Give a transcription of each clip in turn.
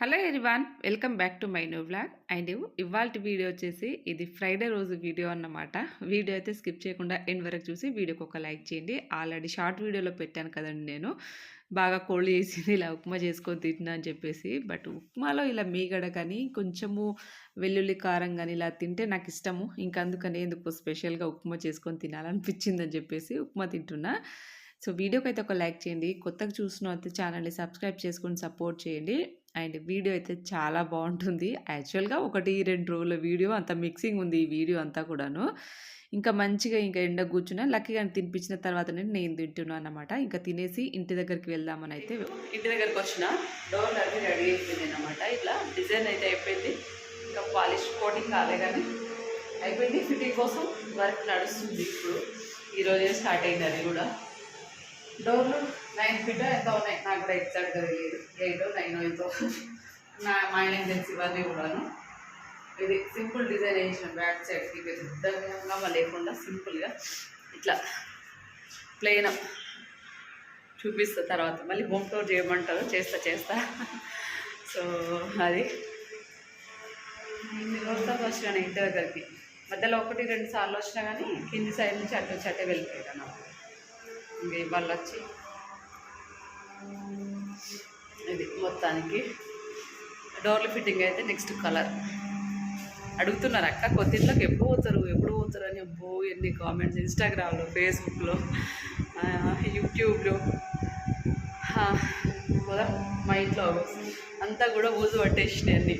Hello everyone welcome back to my new blog and ఇవాళ video వచ్చేసి ఇది Friday రోజు వీడియో అన్నమాట. వీడియో అయితే స్కిప్ చేయకుండా ఎండ్ వరకు చూసి వీడియోకి ఒక లైక్ చేయండి. ఆల్రెడీ షార్ట్ వీడియోలో పెట్టాను కదండి నేను. బాగా కోల్డ్ చేసింది ఇలా ఉప్మా చేసుకొని తింటున్నా అని చెప్పేసి. బట్ ఉప్మాలో ఇలా మీగడ కానీ కొంచెము వెల్లుల్లి కారం కానీ ఇలా తింటే నాకు ఇష్టము. ఇంకా అందుకని ఎందుకు స్పెషల్గా ఉప్మా చేసుకొని తినాలనిపించింది అని చెప్పేసి ఉప్మా తింటున్నా. సో వీడియోకి అయితే ఒక లైక్ చేయండి. కొత్తగా చూసిన అయితే ఛానల్ని సబ్స్క్రైబ్ చేసుకొని సపోర్ట్ చేయండి. అండ్ వీడియో అయితే చాలా బాగుంటుంది. యాక్చువల్గా ఒకటి రెండు రోజుల వీడియో అంత మిక్సింగ్ ఉంది ఈ వీడియో అంతా కూడాను. ఇంకా మంచిగా ఇంకా ఎండ కూర్చున్నా లక్కీగా తినిపించిన తర్వాత నేను తింటున్నాను అనమాట ఇంకా తినేసి ఇంటి దగ్గరికి వెళ్దామని అయితే ఇంటి దగ్గరికి వచ్చిన డోర్ అది రెడీ అయిపోయింది అనమాట ఇట్లా డిజైన్ అయితే అయిపోయింది. ఇంకా పాలిష్ కోటింగ్ కాలే కానీ అయిపోయింది. ఫిట్టింగ్ కోసం వర్క్ నడుస్తుంది ఇప్పుడు. ఈరోజే స్టార్ట్ అయింది అది కూడా. డోర్లు నైన్ ఫీట్ ఎంత ఉన్నాయి? నాకు కూడా ఎగ్జాక్ట్గా తెలియదు. ఎయిట్ నైన్ ఎంతో. నా మా ఆయనకి తెలిసి ఇవన్నీ కూడాను. ఇది సింపుల్ డిజైన్ వేసిన బ్యాక్ సైడ్కి పెద్దగా లేకుండా సింపుల్గా ఇట్లా ప్లెయిన్ చూపిస్తా తర్వాత. మళ్ళీ హోమ్ టూర్ చేయమంటారు. చేస్తా చేస్తా. సో అది. ఇన్ని రోజులకు వచ్చినాను ఇంటి దగ్గరికి మధ్యలో ఒకటి రెండు సార్లు వచ్చినా కానీ కింది సైడ్ నుంచి అటు వచ్చి అటే వెళ్ళిపోయాను ఇంక ఇవాళ వచ్చి మొత్తానికి. డోర్ల ఫిట్టింగ్ అయితే నెక్స్ట్ కలర్ అడుగుతున్నారు అక్క కొత్తింట్లోకి ఎప్పుడు పోతారు? ఎప్పుడు పోతారు? అని అబ్బో ఎన్ని కామెంట్స్ ఇన్స్టాగ్రామ్లో ఫేస్బుక్లో యూట్యూబ్లో మొదట మా ఇంట్లో అంతా కూడా ఊజు పట్టేసినాయి అన్ని.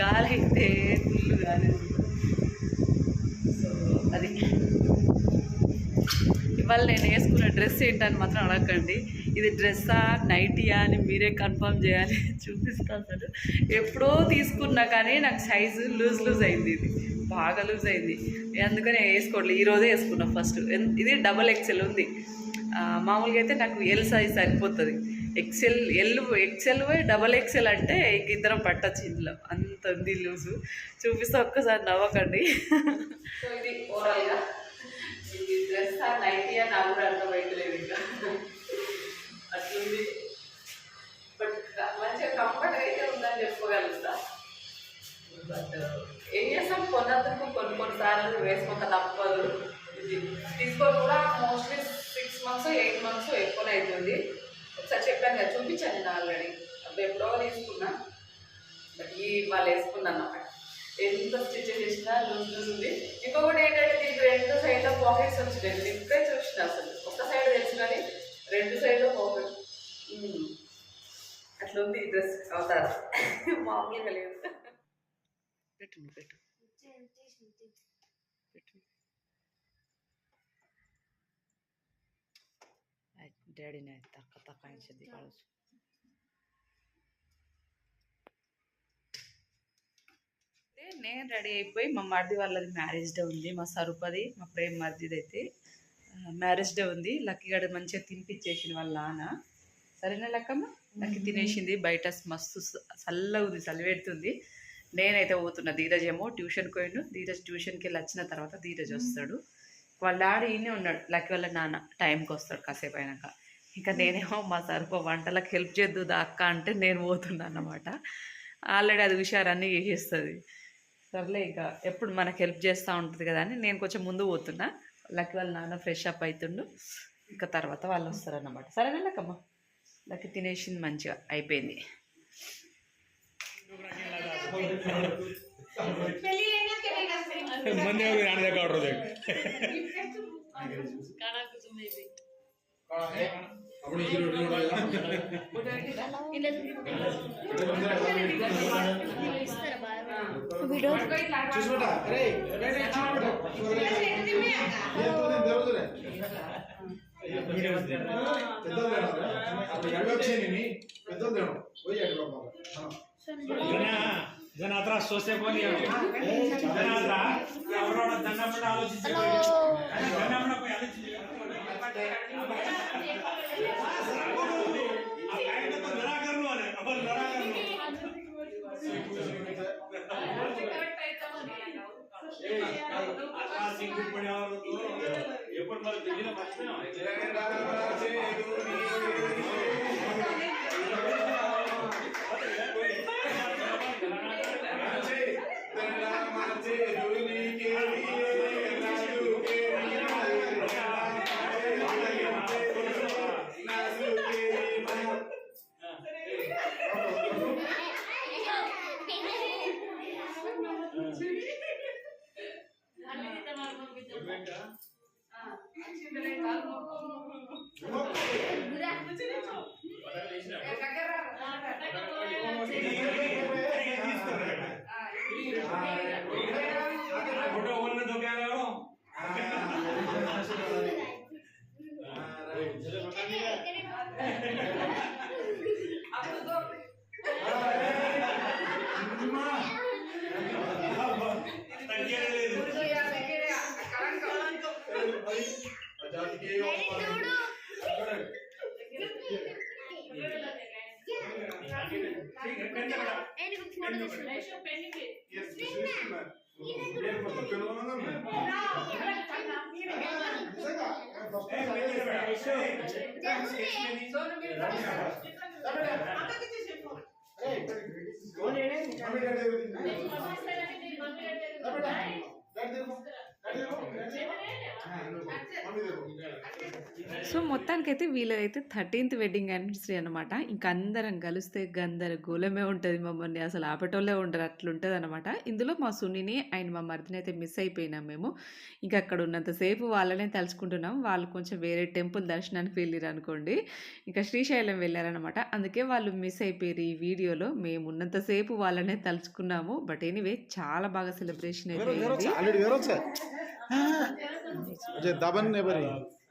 గాలి అయితే ఫుల్ గాలి. సో అది. ఇవాళ నేను వేసుకున్న డ్రెస్ ఏంటని మాత్రం అడగండి ఇది డ్రెస్సా నైటీయా అని మీరే కన్ఫర్మ్ చేయాలి. చూపిస్తా అసలు. ఎప్పుడో తీసుకున్నా కానీ నాకు సైజు లూజ్ లూజ్ అయింది ఇది. బాగా లూజ్ అయింది. అందుకని వేసుకోవట్లేదు ఈరోజే వేసుకున్నా ఫస్ట్ ఇది డబల్ ఎక్సెల్ ఉంది. మామూలుగా అయితే నాకు ఎల్ సైజ్ సరిపోతుంది. XL L XL double XL అంటే ఇంక ఇద్దరం పట్టచ్చు ఇందులో. అంత ఉంది లూజు చూపిస్తే ఒక్కసారి నవ్వకండి. సో ఇది ఓవరాల్గా ఇది డ్రెస్ నైటీయా నాకు కూడా అర్థమైతలేదు ఇంకా. చెప్పుకోగలుగుతా బట్ uh, ఏం చేస్తాం? కొన్నందుకు కొన్ని కొన్నిసార్లు వేసుకోక తప్పదు. ఇది తీసుకొని కూడా mostly six months eight months ఎక్కువనే అవుతుంది. ఒకసారి చెప్పాను కదా చూపించాను నేను ఆల్రెడీ అప్పుడు ఎప్పుడో తీసుకున్నా. బట్ ఈ వాళ్ళు వేసుకున్నాను అన్నమాట. ఎంత స్టిచ్ చేసినా లూజ్ లూజ్ ఉంది. ఇంకొకటి ఏంటంటే దీనికి రెండు సైడ్లో పాకెట్స్ వచ్చినాయి. నేను ఇప్పుడే చూసిన అసలు. డ్రెస్ అవుతారు. మామూలుగా లేదు. పెట్టు నువ్వు పెట్టు. పెట్టు. డాడీని అయింది. కావచ్చు అయితే నేను రెడీ అయిపోయి మా మరిది వాళ్ళది మ్యారేజ్ డే ఉంది. మా సరుపది మా ప్రేమ మరిదిది అయితే మ్యారేజ్ డే ఉంది. లక్కీ గడ మంచిగా తినిపించేసింది వాళ్ళ నాన్న. సరేనా లక్కమ్మ? లక్కి తినేసింది. బయట మస్తు చల్లగా ఉంది చలి పెడుతుంది. నేనైతే పోతున్నా ధీరజ్ ఏమో ట్యూషన్కి పోయిండు. ధీరజ్ ట్యూషన్కి వెళ్ళి వచ్చిన తర్వాత ధీరజ్ వస్తాడు. వాళ్ళ డాడీ ఈయనే ఉన్నాడు. లక్కీ వాళ్ళ నాన్న టైంకి వస్తాడు కాసేపు అయినాక. ఇంకా నేనేమో మా సరుపు వంటలకు హెల్ప్ చేద్దుదా అక్క అంటే నేను పోతున్నా అన్నమాట. ఆల్రెడీ అది హుషారన్నీ చేసేస్తుంది. సర్లే ఇంకా ఎప్పుడు మనకు హెల్ప్ చేస్తూ ఉంటుంది కదా అని నేను కొంచెం ముందు పోతున్నా. లక్కీ వాళ్ళ నాన్న ఫ్రెష్ అప్ అవుతుండు ఇంకా తర్వాత వాళ్ళు వస్తారన్నమాట. సరేనా లక్కమ్మ? లక్కీ తినేసింది మంచిగా అయిపోయింది. ಮಂದಿ ಹೋಗಿ ನಾಣ್ಯ ಕಾಡ್ರೋದು ಜನ ಜನ ಹತ್ರ ಸೋಸೆ ಬೋಲಿ ಜನ ಹತ್ರ ಅವರವರ ದಂಡ ಪಡ ಆಲೋಚಿಸಿ ದಂಡ ಪಡ పోయి ఆలోచించి ఆ కాయలతో నిరాకరణ అనే అబ్బా నిరాకరణ ఆ సింగు ప్రశ్న ફોટો ఫోన్ సో మొత్తానికైతే వీళ్ళదైతే థర్టీన్త్ వెడ్డింగ్ యానివర్సరీ అనమాట ఇంకా అందరం కలిస్తే గందరగోళమే ఉంటుంది మమ్మల్ని. అసలు ఆపటోళ్ళే ఉండరు అట్లుంటుంది అనమాట ఇందులో మా సున్నిని అండ్ మా మరిదిని అయితే మిస్ అయిపోయినాం మేము. ఇంకా అక్కడ ఉన్నంతసేపు వాళ్ళనే తలుచుకుంటున్నాం. వాళ్ళు కొంచెం వేరే టెంపుల్ దర్శనానికి వెళ్ళారు అనుకోండి. ఇంకా శ్రీశైలం వెళ్ళారనమాట అందుకే వాళ్ళు మిస్ అయిపోయారు ఈ వీడియోలో. మేము ఉన్నంతసేపు వాళ్ళనే తలుచుకున్నాము. బట్ ఎనీవే చాలా బాగా సెలబ్రేషన్ అయితే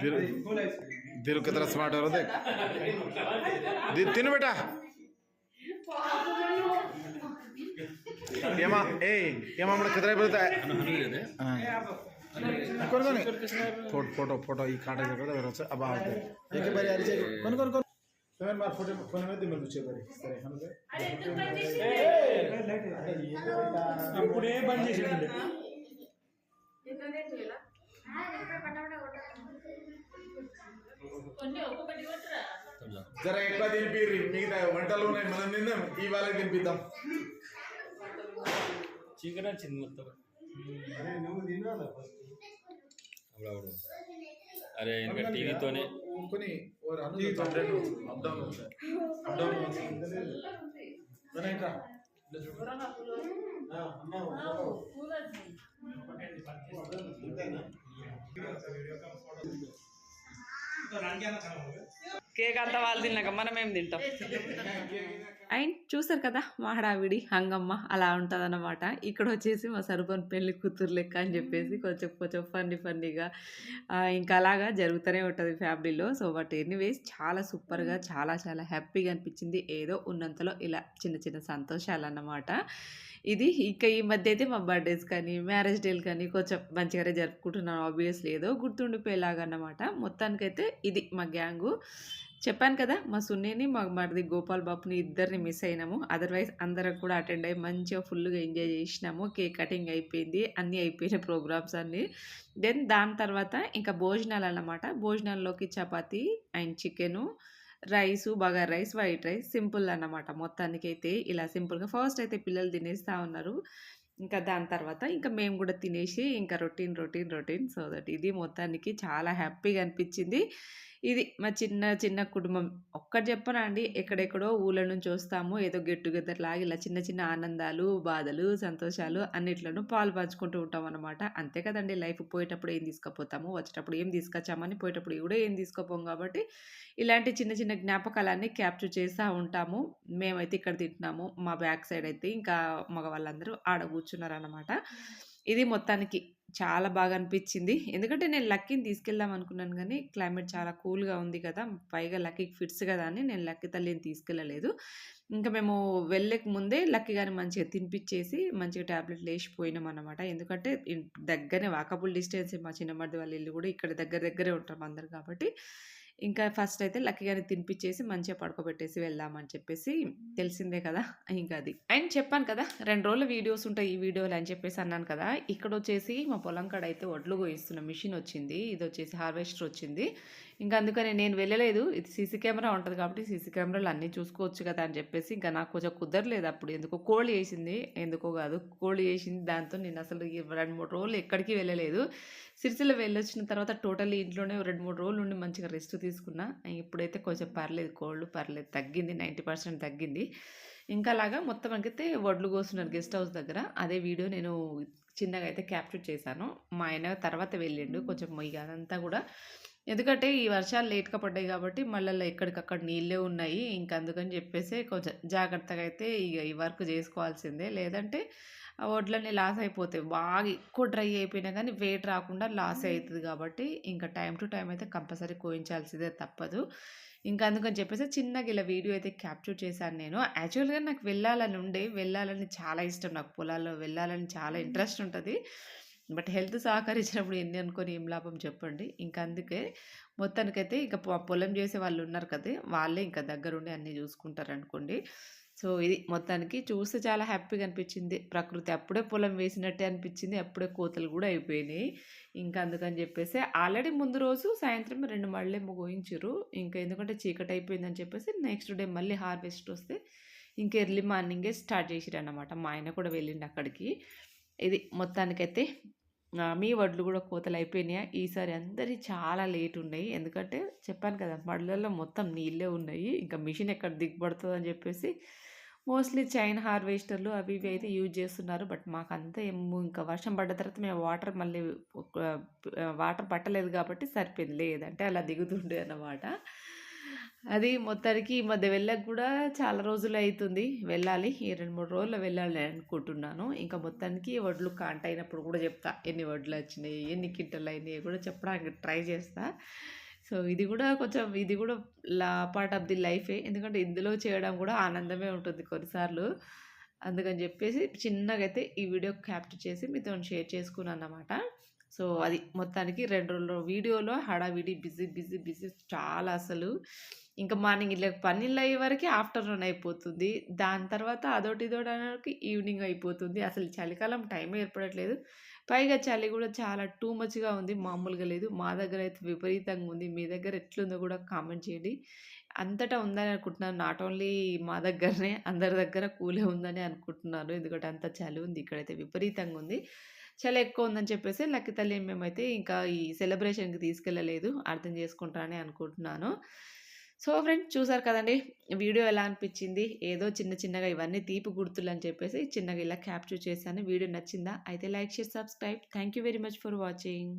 दिल की तरह स्मार्ट తిను रहा देख तीन बेटा ఏమా ఏ ఏమా మనకి ఎదురై కొనుక్కొని ఫోటో ఫోటో ఫోటో ఈ కాంట కూడా వెళ్ళొచ్చు అబ్బా ఏకే బరి అరిచే? కొను కొను కొను. సరే ఫోటో ఫోన్ మీద దిమ్మలు వచ్చే బరి సరే ఇప్పుడు ఏ బంద్ చేసేది. జర ఎక్కువ తినిపిర్రి. మిగతా వంటలు ఉన్నాయి మనం తిందాం. ఈ వాళ్ళకి తినిపిద్దాం. చీకటి వచ్చింది మొత్తం. అరే ఇంకా టీవీతోనే. కొన్ని అను అప్ డౌన్ కేక్ అంతా వాళ్ళు తిన్నాక మనం ఏం తింటాం అండ్ చూసారు కదా మా హడావిడి హంగమ్మ అలా ఉంటుందన్నమాట. ఇక్కడ వచ్చేసి మా సరుపని పెళ్ళి కూతురు లెక్క అని చెప్పేసి కొంచెం కొంచెం ఫన్నీ ఫన్నీగా ఇంకా అలాగా జరుగుతూనే ఉంటుంది ఫ్యామిలీలో. సో బట్ ఎనీవేస్ చాలా సూపర్గా చాలా చాలా హ్యాపీగా అనిపించింది. ఏదో ఉన్నంతలో ఇలా చిన్న చిన్న సంతోషాలు అన్నమాట ఇది ఇంకా ఈ మధ్య అయితే మా బర్త్డేస్ కానీ మ్యారేజ్ డేలు కానీ కొంచెం మంచిగానే జరుపుకుంటున్నాను ఆబ్వియస్లీ ఏదో గుర్తుండిపోయేలాగా అన్నమాట మొత్తానికైతే ఇది మా గ్యాంగు. చెప్పాను కదా మా సున్నేని మా మరిది గోపాల్ బాబుని ఇద్దరిని మిస్ అయినాము. అదర్వైజ్ అందరం కూడా అటెండ్ అయ్యి మంచిగా ఫుల్గా ఎంజాయ్ చేసినాము. కేక్ కటింగ్ అయిపోయింది. అన్నీ అయిపోయిన ప్రోగ్రామ్స్ అన్నీ. దెన్ దాని తర్వాత ఇంకా భోజనాలు అన్నమాట. భోజనాల్లోకి chapati and chicken rice bagara rice white rice simple అన్నమాట. మొత్తానికి అయితే ఇలా సింపుల్గా ఫస్ట్ అయితే పిల్లలు తినేస్తూ ఉన్నారు. ఇంకా దాని తర్వాత ఇంకా మేము కూడా తినేసి ఇంకా routine routine routine. So that ఇది మొత్తానికి చాలా హ్యాపీగా అనిపించింది. ఇది మా చిన్న చిన్న కుటుంబం. ఒక్కటి చెప్పనా అండి? ఎక్కడెక్కడో ఊళ్ళ నుంచి వస్తాము. ఏదో గెట్ టుగెదర్ లాగా ఇలా చిన్న చిన్న ఆనందాలు బాధలు సంతోషాలు అన్నిట్లను పాలు పంచుకుంటూ ఉంటాం అనమాట అంతే కదండి. లైఫ్ పోయేటప్పుడు ఏం తీసుకుపోతాము? వచ్చేటప్పుడు ఏం తీసుకొచ్చామని పోయేటప్పుడు కూడా ఏం తీసుకుపోం కాబట్టి ఇలాంటి చిన్న చిన్న జ్ఞాపకాలన్నీ క్యాప్చర్ చేస్తూ ఉంటాము. మేమైతే ఇక్కడ తింటున్నాము. మా బ్యాక్ సైడ్ అయితే ఇంకా మగవాళ్ళందరూ ఆడ కూర్చున్నారు అనమాట ఇది మొత్తానికి. చాలా బాగా అనిపించింది. ఎందుకంటే నేను లక్కీని తీసుకెళ్దాం అనుకున్నాను కానీ క్లైమేట్ చాలా కూల్గా ఉంది కదా పైగా లక్కీకి ఫిట్స్ కదా అని నేను లక్కీ తల్లిని తీసుకెళ్ళలేదు. ఇంకా మేము వెళ్ళక ముందే లక్కీ గారిని మంచిగా తినిపించేసి మంచిగా ట్యాబ్లెట్లు వేసిపోయినాం అనమాట ఎందుకంటే దగ్గరనే వాకబుల్ డిస్టెన్స్ మా చిన్నమర్ది వాళ్ళ ఇల్లు కూడా ఇక్కడ దగ్గర దగ్గరే ఉంటాం అందరు కాబట్టి ఇంకా ఫస్ట్ అయితే లక్కీ గారిని తినిపించేసి మంచిగా పడుకోబెట్టేసి వెళ్దామని చెప్పేసి తెలిసిందే కదా ఇంకా అది. అండ్ చెప్పాను కదా రెండు రోజుల వీడియోస్ ఉంటాయి ఈ వీడియోలు అని చెప్పేసి అన్నాను కదా ఇక్కడ వచ్చేసి మా పొలం కాడ అయితే వడ్లు కోయిస్తున్న మిషన్ వచ్చింది ఇది వచ్చేసి హార్వెస్టర్ వచ్చింది. ఇంకా అందుకని నేను వెళ్ళలేదు. ఇది సీసీ కెమెరా ఉంటుంది కాబట్టి సీసీ కెమెరాలు అన్నీ చూసుకోవచ్చు కదా అని చెప్పేసి ఇంకా నాకు కొంచెం కుదరలేదు అప్పుడు. ఎందుకో కోళ్ళు వేసింది ఎందుకో కాదు కోళ్ళు వేసింది దాంతో నేను అసలు రెండు మూడు రోజులు ఎక్కడికి వెళ్ళలేదు. సిరిసిల్ల వెళ్ళొచ్చిన తర్వాత టోటల్లీ ఇంట్లోనే రెండు మూడు రోజులు ఉండి మంచిగా రెస్ట్ తీసుకున్నా. ఇప్పుడైతే కొంచెం పర్లేదు కోళ్ళు పర్లేదు. తగ్గింది నైంటీ పర్సెంట్ తగ్గింది. ఇంకా అలాగా మొత్తం అయితే వడ్లు కోస్తున్నారు గెస్ట్ హౌస్ దగ్గర. అదే వీడియో నేను చిన్నగా అయితే క్యాప్చర్ చేశాను. మా ఆయన తర్వాత వెళ్ళిండు. కొంచెం ఇక అదంతా కూడా ఎందుకంటే ఈ వర్షాలు లేట్‌గా పడ్డాయి కాబట్టి మళ్ళా ఎక్కడికక్కడ నీళ్ళే ఉన్నాయి. ఇంక అందుకని చెప్పేసి కొంచెం జాగ్రత్తగా అయితే ఇగ ఈ వర్క్ జేసుకోవాల్సిందే. లేదంటే ఆ వడ్లన్నీ లాస్ అయిపోతాయి. బాగా ఎక్కువ డ్రై అయిపోయినా గానీ వెయిట్ రాకుండా లాసే అయితది కాబట్టి ఇంక టైమ్ టు టైమ్ అయితే కంపల్సరీ కోయించాల్సిందే తప్పదు. ఇంక అందుకని చెప్పేసి చిన్నగా ఇలా వీడియో అయితే క్యాప్చర్ చేశాను నేను. యాక్చువల్‌గా నాకు వెళ్ళాలని ఉండే. వెళ్ళాలని చాలా ఇష్టం నాకు పొలాల్లో వెళ్ళాలని చాలా ఇంట్రెస్ట్ ఉంటది. బట్ హెల్త్ సహకరించినప్పుడు ఎన్ని అనుకోని ఏం లాభం చెప్పండి. ఇంకా అందుకే మొత్తానికైతే ఇక పొ పొలం చేసే వాళ్ళు ఉన్నారు కదా వాళ్ళే ఇంకా దగ్గరుండి అన్నీ చూసుకుంటారనుకోండి. సో, ఇది మొత్తానికి చూస్తే చాలా హ్యాపీగా అనిపించింది. ప్రకృతి అప్పుడే పొలం వేసినట్టే అనిపించింది. అప్పుడే కోతలు కూడా అయిపోయినాయి. ఇంక అందుకని చెప్పేసి ఆల్రెడీ ముందు రోజు సాయంత్రం రెండు మళ్ళేమో కోయించిర్రు. ఇంకా ఎందుకంటే చీకటి అయిపోయిందని చెప్పేసి నెక్స్ట్ డే మళ్ళీ హార్వెస్ట్ వస్తే ఇంక ఎర్లీ మార్నింగే స్టార్ట్ చేసిరన్నమాట మా ఆయన కూడా వెళ్ళిండు అక్కడికి. ఇది మొత్తానికైతే మీ వడ్లు కూడా కోతలు అయిపోయినాయి ఈసారి అందరి చాలా లేట్ ఉన్నాయి. ఎందుకంటే చెప్పాను కదా! మడులలో మొత్తం నీళ్ళే ఉన్నాయి. ఇంకా మిషన్ ఎక్కడ దిగబడుతదని చెప్పేసి మోస్ట్‌లీ చైన్ హార్వెస్టర్‌లు అవి ఇవి అయితే యూజ్ చేస్తున్నారు. బట్ మాకంతా ఏమో ఇంకా వర్షం పడ్డ తర్వాత మేము వాటర్ మళ్ళీ వాటర్ పట్టలేదు కాబట్టి సరిపోయింది. లేదంటే అలా దిగుతుండే అన్నమాట. అది మొత్తానికి ఈ మధ్య వెళ్ళక కూడా చాలా రోజులు అవుతుంది వెళ్ళాలి. ఈ రెండు మూడు రోజులు వెళ్ళాలి అనుకుంటున్నాను. ఇంకా మొత్తానికి వడ్లు కాంట అయినప్పుడు కూడా చెప్తా. ఎన్ని వడ్లు వచ్చినాయి ఎన్ని క్వింటాల్లైనాయి కూడా చెప్పడానికి ట్రై చేస్తా. సో, ఇది కూడా కొంచెం ఇది కూడా లా పార్ట్ ఆఫ్ ది లైఫే. ఎందుకంటే ఇందులో చేయడం కూడా ఆనందమే ఉంటుంది కొన్నిసార్లు. అందుకని చెప్పేసి చిన్నగా అయితే ఈ వీడియో క్యాప్చర్ చేసి మీతో షేర్ చేసుకున్నాను అన్నమాట సో, అది మొత్తానికి రెండు రోజుల్లో వీడియోలో హడావిడి బిజీ, బిజీ, బిజీ చాలా అసలు. ఇంకా మార్నింగ్ ఇట్లా అయ్యే వరకు ఆఫ్టర్‌నూన్ అయిపోతుంది. దాని తర్వాత అదోటి ఇదోటి అనేవరకి ఈవినింగ్ అయిపోతుంది. అసలు చలికాలం టైమే ఏర్పడట్లేదు. పైగా చలి కూడా చాలా టూ మచ్‌గా ఉంది. మామూలుగా లేదు. మా దగ్గర అయితే విపరీతంగా ఉంది. మీ దగ్గర ఎట్లుందో కూడా కామెంట్ చేయండి. అంతటా ఉందని అనుకుంటున్నాను. నాట్ ఓన్లీ మా దగ్గరనే అందరి దగ్గర కూలే ఉందని అనుకుంటున్నాను. ఎందుకంటే అంత చలి ఉంది. ఇక్కడైతే విపరీతంగా ఉంది. చాలా ఎక్కువ ఉందని చెప్పేసి లక్కి తల్లి మేమైతే ఇంకా ఈ సెలబ్రేషన్‌కి తీసుకెళ్ళలేదు. అర్థం చేసుకుంటానే అనుకుంటున్నాను. సో, ఫ్రెండ్స్ చూసారు కదండీ! వీడియో ఎలా అనిపించింది? ఏదో చిన్న చిన్నగా ఇవన్నీ తీపి గుర్తులని చెప్పేసి చిన్నగా ఇలా క్యాప్చర్ చేశాను. వీడియో నచ్చిందా? అయితే like, share, subscribe. Thank you very much for watching.